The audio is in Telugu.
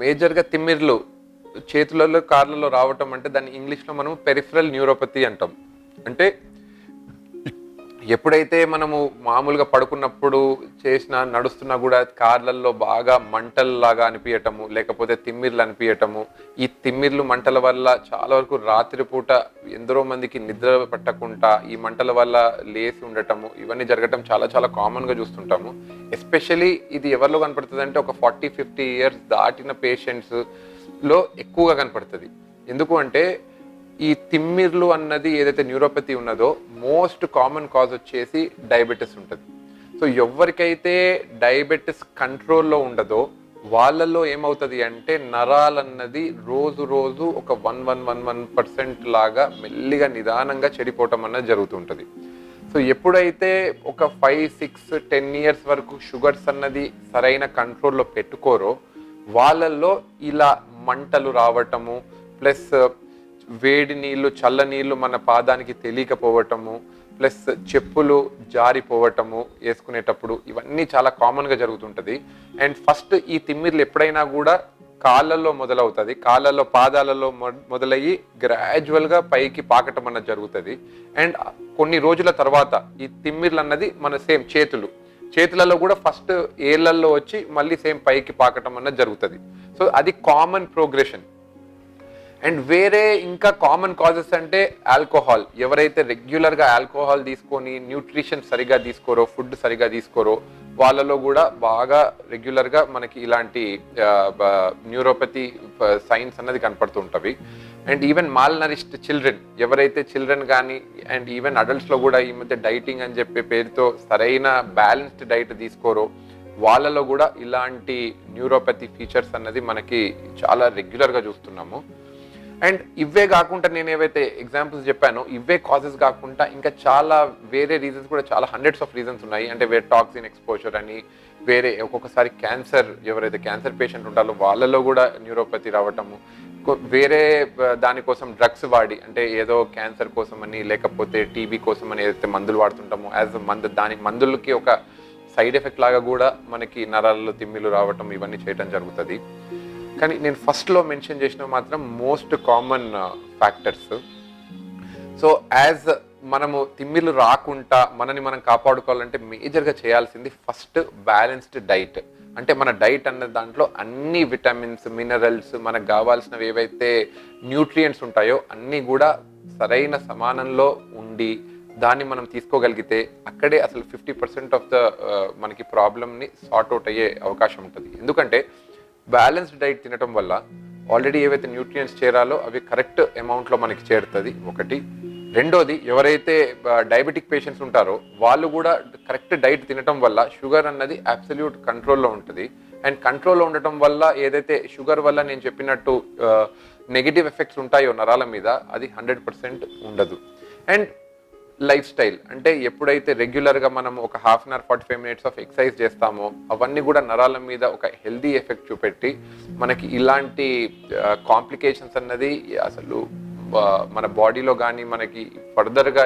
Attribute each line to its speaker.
Speaker 1: మేజర్గా తిమ్మిర్లు చేతులలో కార్లలో రావటం అంటే దాన్ని ఇంగ్లీష్లో మనం పెరిఫరల్ న్యూరోపతి అంటాం. అంటే ఎప్పుడైతే మనము మామూలుగా పడుకున్నప్పుడు చేసిన నడుస్తున్నా కూడా కార్లల్లో బాగా మంటల్లాగా అనిపించటము లేకపోతే తిమ్మిర్లు అనిపించటము ఈ తిమ్మిర్లు మంటల వల్ల చాలా వరకు రాత్రిపూట ఎందరో మందికి నిద్ర పట్టకుండా ఈ మంటల వల్ల లేసి ఉండటము ఇవన్నీ జరగటం చాలా చాలా కామన్గా చూస్తుంటాము. ఎస్పెషలీ ఇది ఎవరిలో కనపడుతుంది అంటే ఒక ఫార్టీ ఫిఫ్టీ ఇయర్స్ దాటిన పేషెంట్స్లో ఎక్కువగా కనపడుతుంది. ఎందుకు అంటే ఈ తిమ్మిర్లు అన్నది ఏదైతే న్యూరోపతి ఉన్నదో మోస్ట్ కామన్ కాజ్ వచ్చేసి డయాబెటీస్ ఉంటుంది. సో ఎవరికైతే డయాబెటీస్ కంట్రోల్లో ఉండదో వాళ్ళల్లో ఏమవుతుంది అంటే నరాలన్నది రోజు రోజు ఒక one one one one percent లాగా మెల్లిగా నిదానంగా చెడిపోవటం అన్నది జరుగుతుంటుంది. సో ఎప్పుడైతే ఒక ఫైవ్ సిక్స్ టెన్ ఇయర్స్ వరకు షుగర్స్ అన్నది సరైన కంట్రోల్లో పెట్టుకోరో వాళ్ళల్లో ఇలా మంటలు రావటము ప్లస్ వేడి నీళ్ళు చల్ల నీళ్ళు మన పాదానికి తెలియకపోవటము ప్లస్ చెప్పులు జారిపోవటము వేసుకునేటప్పుడు ఇవన్నీ చాలా కామన్గా జరుగుతుంటుంది. అండ్ ఫస్ట్ ఈ తిమ్మిర్లు ఎప్పుడైనా కూడా కాళ్ళల్లో మొదలవుతుంది. కాళ్ళల్లో పాదాలలో మొదలయ్యి గ్రాడ్యువల్గా పైకి పాకటం అన్నది జరుగుతుంది. అండ్ కొన్ని రోజుల తర్వాత ఈ తిమ్మిర్లు అన్నది మన సేమ్ చేతులు. చేతులలో కూడా ఫస్ట్ ఏళ్ళలో వచ్చి మళ్ళీ సేమ్ పైకి పాకటం అన్నది జరుగుతుంది. సో అది కామన్ ప్రోగ్రెషన్. అండ్ వేరే ఇంకా కామన్ కాజెస్ అంటే ఆల్కహాల్. ఎవరైతే రెగ్యులర్గా ఆల్కహాల్ తీసుకొని న్యూట్రిషన్ సరిగా తీసుకోరో ఫుడ్ సరిగా తీసుకోరో వాళ్ళలో కూడా బాగా రెగ్యులర్గా మనకి ఇలాంటి న్యూరోపతి సైన్స్ అన్నది కనపడుతుంటవి and even malnourished children ఎవరైతే చిల్డ్రన్ కానీ అండ్ ఈవెన్ అడల్ట్స్లో కూడా ఈ మధ్య డైటింగ్ అని చెప్పే పేరుతో సరైన బ్యాలెన్స్డ్ డైట్ తీసుకోరో వాళ్ళలో కూడా ఇలాంటి న్యూరోపతి ఫీచర్స్ అన్నది మనకి చాలా రెగ్యులర్గా చూస్తున్నాము. అండ్ ఇవే కాకుండా నేను ఏవైతే ఎగ్జాంపుల్స్ చెప్పానో ఇవే కాజెస్ కాకుండా ఇంకా చాలా వేరే రీజన్స్ కూడా చాలా హండ్రెడ్స్ ఆఫ్ రీజన్స్ ఉన్నాయి. అంటే వేరే టాక్సిన్ ఎక్స్పోజర్ అని వేరే ఒక్కొక్కసారి క్యాన్సర్ ఎవరైతే క్యాన్సర్ పేషెంట్ ఉంటారో వాళ్ళలో కూడా న్యూరోపతి రావటము వేరే దానికోసం డ్రగ్స్ వాడి అంటే ఏదో క్యాన్సర్ కోసం అని లేకపోతే టీబీ కోసం అని ఏదైతే మందులు వాడుతుంటామో యాజ్ మందు దాని మందులకి ఒక సైడ్ ఎఫెక్ట్ లాగా కూడా మనకి నరాలలో తిమ్మిలు రావటం ఇవన్నీ చేయటం జరుగుతుంది. కానీ నేను ఫస్ట్లో మెన్షన్ చేసిన మాత్రం most common factors so as మనము తిమ్మిర్లు రాకుండా మనని మనం కాపాడుకోవాలంటే మేజర్గా చేయాల్సింది ఫస్ట్ బ్యాలెన్స్డ్ డైట్ అంటే మన డైట్ అన్న దాంట్లో అన్ని విటమిన్స్ మినరల్స్ మనకు కావాల్సినవి ఏవైతే న్యూట్రియంట్స్ ఉంటాయో అన్నీ కూడా సరైన సమానంలో ఉండి దాన్ని మనం తీసుకోగలిగితే అక్కడే అసలు ఫిఫ్టీ పర్సెంట్ ఆఫ్ ద మనకి ప్రాబ్లమ్ని సార్ట్ అవుట్ అయ్యే అవకాశం ఉంటుంది. ఎందుకంటే బ్యాలెన్స్డ్ డైట్ తినటం వల్ల ఆల్రెడీ ఏవైతే న్యూట్రియంట్స్ చేరాలో అవి కరెక్ట్ అమౌంట్లో మనకి చేరుతుంది. ఒకటి. రెండోది ఎవరైతే డయాబెటిక్ పేషెంట్స్ ఉంటారో వాళ్ళు కూడా కరెక్ట్ డైట్ తినటం వల్ల షుగర్ అన్నది అబ్సల్యూట్ కంట్రోల్లో ఉంటుంది. అండ్ కంట్రోల్లో ఉండటం వల్ల ఏదైతే షుగర్ వల్ల నేను చెప్పినట్టు నెగిటివ్ ఎఫెక్ట్స్ ఉంటాయో నరాల మీద అది హండ్రెడ్ పర్సెంట్ ఉండదు. And lifestyle. అంటే ఎప్పుడైతే రెగ్యులర్గా మనం ఒక half an hour forty five minutes of exercise చేస్తామో అవన్నీ కూడా నరాల మీద ఒక హెల్దీ ఎఫెక్ట్ చూపెట్టి మనకి ఇలాంటి కాంప్లికేషన్స్ అన్నది అసలు మన బాడీలో కానీ మనకి ఫర్దర్గా